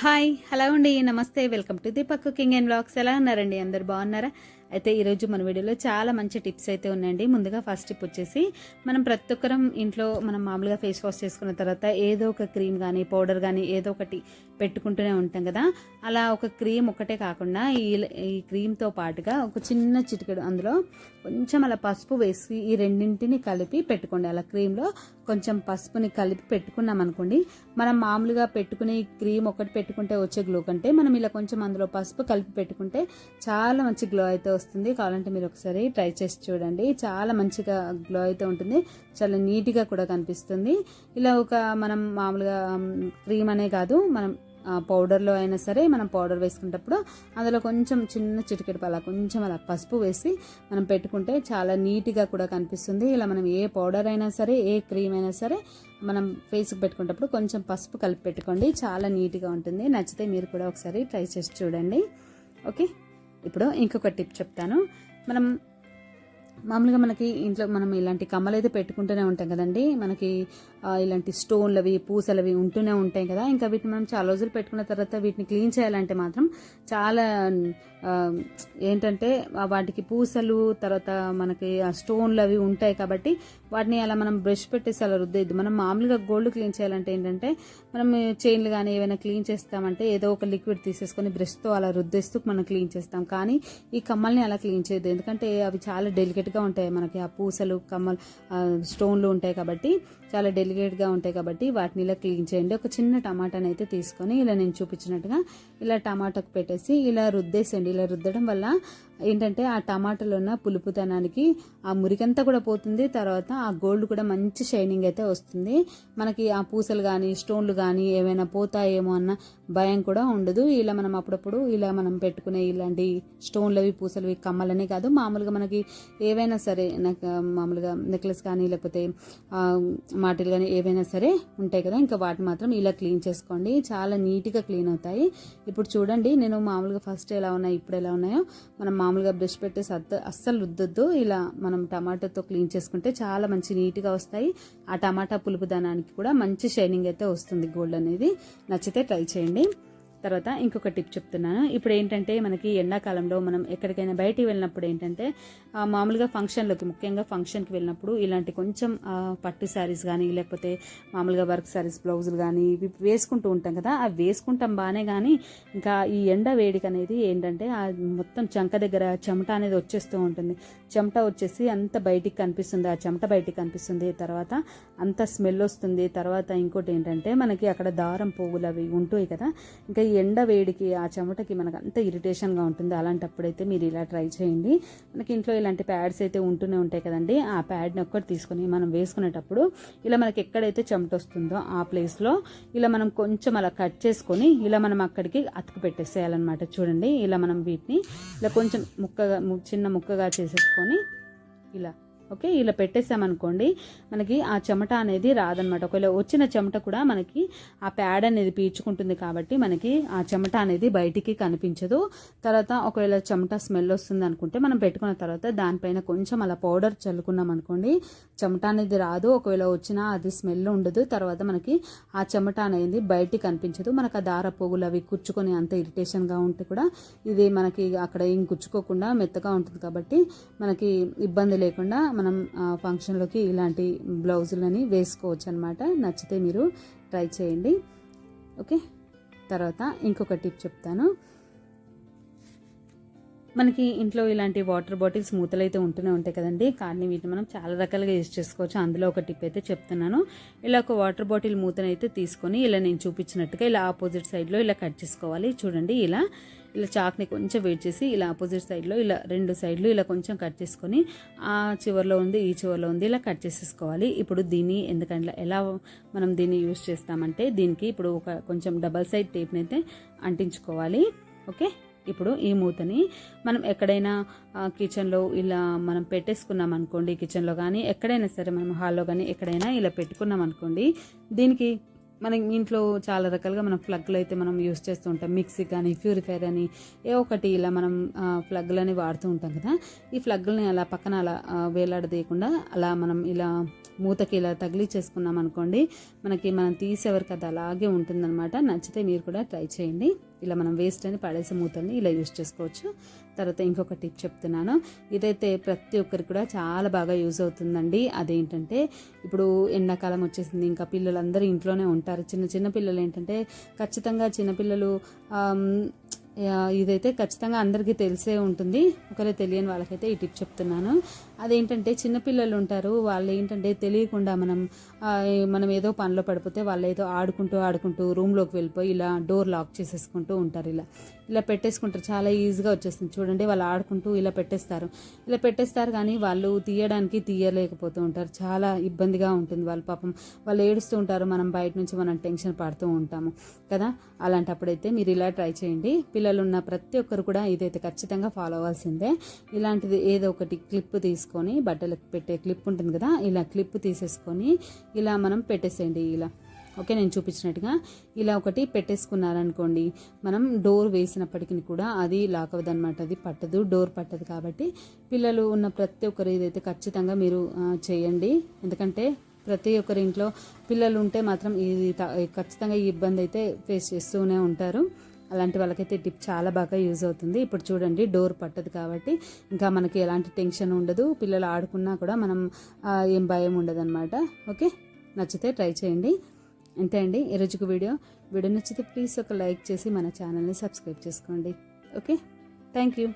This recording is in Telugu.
హాయ్ హలో అండి నమస్తే welcome to Deepak cooking and blogs ఎలా ఉన్నారండి? అందరు బాగున్నారా? అయితే ఈరోజు మన వీడియోలో చాలా మంచి టిప్స్ అయితే ఉన్నాయండి. ముందుగా ఫస్ట్ టిప్ వచ్చేసి మనం ప్రతి ఒక్కరం ఇంట్లో మనం మామూలుగా ఫేస్ వాష్ చేసుకున్న తర్వాత ఏదో ఒక క్రీమ్ కానీ పౌడర్ కానీ ఏదో ఒకటి పెట్టుకుంటూనే ఉంటాం కదా. అలా ఒక క్రీమ్ ఒకటే కాకుండా ఈ ఈ క్రీమ్తో పాటుగా ఒక చిన్న చిటికెడు అందులో కొంచెం అలా పసుపు వేసి ఈ రెండింటిని కలిపి పెట్టుకోండి. అలా క్రీమ్లో కొంచెం పసుపుని కలిపి పెట్టుకున్నాం అనుకోండి మనం మామూలుగా పెట్టుకునే క్రీమ్ ఒకటి పెట్టుకుంటే వచ్చే గ్లో కంటే మనం ఇలా కొంచెం అందులో పసుపు కలిపి పెట్టుకుంటే చాలా మంచి గ్లో అయితే వస్తుంది. కావాలంటే మీరు ఒకసారి ట్రై చేసి చూడండి. చాలా మంచిగా గ్లో అయితే ఉంటుంది. చాలా నీట్గా కూడా కనిపిస్తుంది. ఇలా ఒక మనం మామూలుగా క్రీమ్ అనే కాదు మనం పౌడర్లో అయినా సరే మనం పౌడర్ వేసుకునేటప్పుడు అందులో కొంచెం చిన్న చిటికెడు అలా కొంచెం అలా పసుపు వేసి మనం పెట్టుకుంటే చాలా నీట్గా కూడా కనిపిస్తుంది. ఇలా మనం ఏ పౌడర్ అయినా సరే ఏ క్రీమ్ అయినా సరే మనం ఫేస్కి పెట్టుకునేటప్పుడు కొంచెం పసుపు కలిపి పెట్టుకోండి. చాలా నీట్గా ఉంటుంది. నచ్చితే మీరు కూడా ఒకసారి ట్రై చేసి చూడండి. ఓకే? ఇప్పుడు ఇంకొక టిప్ చెప్తాను. మనం మామూలుగా మనకి ఇంట్లో మనం ఇలాంటి కమ్మలు అయితే పెట్టుకుంటూనే ఉంటాం కదండి. మనకి ఇలాంటి స్టోన్లవి పూసలవి ఉంటూనే ఉంటాయి కదా. ఇంకా వీటిని మనం చాలా రోజులు పెట్టుకున్న తర్వాత వీటిని క్లీన్ చేయాలంటే మాత్రం చాలా ఏంటంటే వాటికి పూసలు తర్వాత మనకి ఆ స్టోన్లు అవి ఉంటాయి కాబట్టి వాటిని అలా మనం బ్రష్ పెట్టేసి అలా రుద్దేద్దు. మనం మామూలుగా గోల్డ్ క్లీన్ చేయాలంటే ఏంటంటే మనం చైన్లు కానీ ఏమైనా క్లీన్ చేస్తామంటే ఏదో ఒక లిక్విడ్ తీసేసుకొని బ్రష్తో అలా రుద్దేస్తూ మనం క్లీన్ చేస్తాం. కానీ ఈ కమ్మల్ని అలా క్లీన్ చేయద్దు. ఎందుకంటే అవి చాలా డెలికేట్ డెలికేట్గా ఉంటాయి మనకి ఆ పూసలు కమ్మలు స్టోన్లు ఉంటాయి కాబట్టి చాలా డెలికేట్గా ఉంటాయి కాబట్టి వాటిని ఇలా క్లీన్ చేయండి. ఒక చిన్న టమాటాని అయితే తీసుకొని ఇలా నేను చూపించినట్టుగా ఇలా టమాటాకు పెట్టేసి ఇలా రుద్దేసేయండి. ఇలా రుద్దడం వల్ల ఏంటంటే ఆ టమాటాలో ఉన్న పులుపుతనానికి ఆ మురికంతా కూడా పోతుంది. తర్వాత ఆ గోల్డ్ కూడా మంచి షైనింగ్ అయితే వస్తుంది. మనకి ఆ పూసలు కానీ స్టోన్లు కానీ ఏమైనా పోతాయేమో అన్న భయం కూడా ఉండదు. ఇలా మనం అప్పుడప్పుడు ఇలా మనం పెట్టుకునే ఇలాంటి స్టోన్లవి పూసలవి కమ్మలని కాదు. మామూలుగా మనకి ఏవైనా ఏవైనా సరే నాకు మామూలుగా నెక్లెస్ కానీ లేకపోతే మాటలు కానీ ఏవైనా సరే ఉంటాయి కదా ఇంకా వాటిని మాత్రం ఇలా క్లీన్ చేసుకోండి. చాలా నీట్గా క్లీన్ అవుతాయి. ఇప్పుడు చూడండి నేను మామూలుగా ఫస్ట్ ఎలా ఉన్నాయి ఇప్పుడు ఎలా ఉన్నాయో మనం మామూలుగా బ్రష్ పెట్టేసి అద్ద అస్సలు రుద్దొద్దు. ఇలా మనం టమాటాతో క్లీన్ చేసుకుంటే చాలా మంచి నీట్గా వస్తాయి. ఆ టమాటా పులుపుదనానికి కూడా మంచి షైనింగ్ అయితే వస్తుంది గోల్డ్ అనేది. నచ్చితే ట్రై చేయండి. తర్వాత ఇంకొక టిప్ చెప్తున్నాను. ఇప్పుడు ఏంటంటే మనకి ఎండాకాలంలో మనం ఎక్కడికైనా బయటికి వెళ్ళినప్పుడు ఏంటంటే మామూలుగా ఫంక్షన్లోకి ముఖ్యంగా ఫంక్షన్కి వెళ్ళినప్పుడు ఇలాంటి కొంచెం పట్టు శారీస్ కానీ లేకపోతే మామూలుగా వర్క్ శారీస్ బ్లౌజులు కానీ ఇవి వేసుకుంటూ ఉంటాం కదా అవి వేసుకుంటాం బాగానే కానీ ఇంకా ఈ ఎండ వేడికి అనేది ఏంటంటే ఆ మొత్తం చంక దగ్గర చెమట అనేది వచ్చేస్తూ ఉంటుంది. చెమట వచ్చేసి అంత బయటికి కనిపిస్తుంది. ఆ చెమట బయటికి కనిపిస్తుంది. తర్వాత అంత స్మెల్ వస్తుంది. తర్వాత ఇంకోటి ఏంటంటే మనకి అక్కడ దారం పువ్వులు అవి ఉంటాయి కదా ఇంకా ఈ ఎండ వేడికి ఆ చెమటకి మనకు అంత ఇరిటేషన్గా ఉంటుంది. అలాంటప్పుడైతే మీరు ఇలా ట్రై చేయండి. మనకి ఇంట్లో ఇలాంటి ప్యాడ్స్ అయితే ఉంటూనే ఉంటాయి కదండి. ఆ ప్యాడ్ని ఒక్కటి తీసుకొని మనం వేసుకునేటప్పుడు ఇలా మనకి ఎక్కడైతే చెమట వస్తుందో ఆ ప్లేస్లో ఇలా మనం కొంచెం అలా కట్ చేసుకొని ఇలా మనం అక్కడికి అతుకు పెట్టేసేయాలన్నమాట. చూడండి ఇలా మనం వీటిని ఇలా కొంచెం ముక్కగా చిన్న ముక్కగా చేసేసుకొని ఇలా ఓకే? ఇలా పెట్టేసామనుకోండి మనకి ఆ చెమట అనేది రాదనమాట ఒకవేళ వచ్చిన చెమట కూడా మనకి ఆ ప్యాడ్ అనేది పీల్చుకుంటుంది కాబట్టి మనకి ఆ చెమట అనేది బయటికి కనిపించదు. తర్వాత ఒకవేళ చెమట స్మెల్ వస్తుంది అనుకుంటే మనం పెట్టుకున్న తర్వాత దానిపైన కొంచెం అలా పౌడర్ చల్లుకున్నాం అనుకోండి చెమట అనేది రాదు. ఒకవేళ వచ్చినా అది స్మెల్ ఉండదు. తర్వాత మనకి ఆ చెమట అనేది బయటికి కనిపించదు. మనకు ఆ దార పోగులు అవి కుచ్చుకొని అంత ఇరిటేషన్గా ఉంటే కూడా ఇది మనకి అక్కడ ఏం కుచ్చుకోకుండా మెత్తగా ఉంటుంది కాబట్టి మనకి ఇబ్బంది లేకుండా మనం ఫంక్షన్లోకి ఇలాంటి బ్లౌజులని వేసుకోవచ్చు అనమాట నచ్చితే మీరు ట్రై చేయండి. ఓకే? తర్వాత ఇంకొక టిప్ చెప్తాను. మనకి ఇంట్లో ఇలాంటి వాటర్ బాటిల్స్ మూతలు అయితే ఉంటూనే ఉంటాయి కదండి. కానీ వీటిని మనం చాలా రకాలుగా యూజ్ చేసుకోవచ్చు. అందులో ఒక టిప్ అయితే చెప్తున్నాను. ఇలా ఒక వాటర్ బాటిల్ మూతను అయితే తీసుకొని ఇలా నేను చూపించినట్టుగా ఇలా ఆపోజిట్ సైడ్లో ఇలా కట్ చేసుకోవాలి. చూడండి ఇలా ఇలా చాక్ని కొంచెం వెయిట్ చేసి ఇలా ఆపోజిట్ సైడ్లో ఇలా రెండు సైడ్లు ఇలా కొంచెం కట్ చేసుకొని ఆ చివర్లో ఉంది ఈ చివర్లో ఉంది ఇలా కట్ చేసేసుకోవాలి. ఇప్పుడు దీన్ని ఎందుకంటే ఎలా మనం దీన్ని యూజ్ చేస్తామంటే దీనికి ఇప్పుడు ఒక కొంచెం డబల్ సైడ్ టేప్ని అయితే అంటించుకోవాలి. ఓకే? ఇప్పుడు ఈ మూతని మనం ఎక్కడైనా కిచెన్లో ఇలా మనం పెట్టేసుకున్నాం అనుకోండి కిచెన్లో కానీ ఎక్కడైనా సరే మనం హాల్లో కానీ ఎక్కడైనా ఇలా పెట్టుకున్నాం అనుకోండి దీనికి మన ఇంట్లో చాలా రకాలుగా మనం ప్లగ్లు అయితే మనం యూస్ చేస్తూ ఉంటాం. మిక్సీ కానీ ప్యూరిఫైర్ అని ఏ ఒకటి ఇలా మనం ప్లగ్లని వాడుతూ ఉంటాం కదా ఈ ప్లగ్లని అలా పక్కన అలా వేలాడదీయకుండా అలా మనం ఇలా మూతకి ఇలా తగిలి చేసుకున్నాం అనుకోండి మనకి మనం తీసేవరకు అది అలాగే ఉంటుందన్నమాట. నచ్చితే మీరు కూడా ట్రై చేయండి. ఇలా మనం వేస్ట్ అని పడేసే మూతల్ని ఇలా యూస్ చేసుకోవచ్చు. తర్వాత ఇంకొక టిప్ చెప్తున్నాను. ఇదైతే ప్రతి ఒక్కరికి కూడా చాలా బాగా యూజ్ అవుతుందండి. అదేంటంటే ఇప్పుడు ఎండాకాలం వచ్చేసింది ఇంకా పిల్లలందరూ ఇంట్లోనే ఉంటారు. చిన్న చిన్న పిల్లలు ఏంటంటే ఖచ్చితంగా చిన్నపిల్లలు ఇదైతే ఖచ్చితంగా అందరికీ తెలిసే ఉంటుంది. ఒకవేళ తెలియని వాళ్ళకైతే ఈ టిప్ చెప్తున్నాను. అదేంటంటే చిన్నపిల్లలు ఉంటారు వాళ్ళు ఏంటంటే తెలియకుండా మనం మనం ఏదో పనిలో పడిపోతే వాళ్ళు ఏదో ఆడుకుంటూ ఆడుకుంటూ రూమ్లోకి వెళ్ళిపోయి ఇలా డోర్ లాక్ చేసేసుకుంటూ ఉంటారు ఇలా. ఇలా పెట్టేసుకుంటారు చాలా ఈజీగా వచ్చేస్తుంది. చూడండి వాళ్ళు ఆడుకుంటూ ఇలా పెట్టేస్తారు. ఇలా పెట్టేస్తారు కానీ వాళ్ళు తీయడానికి తీయలేకపోతూ ఉంటారు. చాలా ఇబ్బందిగా ఉంటుంది వాళ్ళు పాపం. వాళ్ళు ఏడుస్తూ ఉంటారు మనం బయట నుంచి మనం టెన్షన్ పడుతూ ఉంటాము కదా? అలాంటప్పుడైతే మీరు ఇలా ట్రై చేయండి. పిల్లలు ఉన్న ప్రతి ఒక్కరు కూడా ఇదైతే ఖచ్చితంగా ఫాలో అవ్వాల్సిందే. ఇలాంటిది ఏదో ఒకటి క్లిప్ తీసుకొని బట్టలకు పెట్టే క్లిప్ ఉంటుంది కదా ఇలా క్లిప్ తీసేసుకొని ఇలా మనం పెట్టేసేయండి ఇలా. ఓకే నేను చూపించినట్టుగా ఇలా ఒకటి పెట్టేసుకున్నారనుకోండి మనం డోర్ వేసినప్పటికీ కూడా అది లాక్ అవ్వదనమాట అది పట్టదు డోర్ పట్టదు కాబట్టి పిల్లలు ఉన్న ప్రతి ఒక్కరు ఇదైతే ఖచ్చితంగా మీరు చేయండి. ఎందుకంటే ప్రతి ఒక్కరి ఇంట్లో పిల్లలు ఉంటే మాత్రం ఇది ఖచ్చితంగా ఈ ఇబ్బంది అయితే ఫేస్ చేస్తూనే ఉంటారు. అలాంటి వాళ్ళకైతే టిప్ చాలా బాగా యూజ్ అవుతుంది. ఇప్పుడు చూడండి డోర్ పట్టదు కాబట్టి ఇంకా మనకి ఎలాంటి టెన్షన్ ఉండదు. పిల్లలు ఆడుకున్నా కూడా మనం ఏం భయం ఉండదు అనమాట ఓకే? నచ్చితే ట్రై చేయండి. అంతే అండి ఈ వీడియో. వీడియో నచ్చితే ప్లీజ్ ఒక లైక్ చేసి మన ఛానల్ని సబ్స్క్రైబ్ చేసుకోండి. ఓకే? Thank you.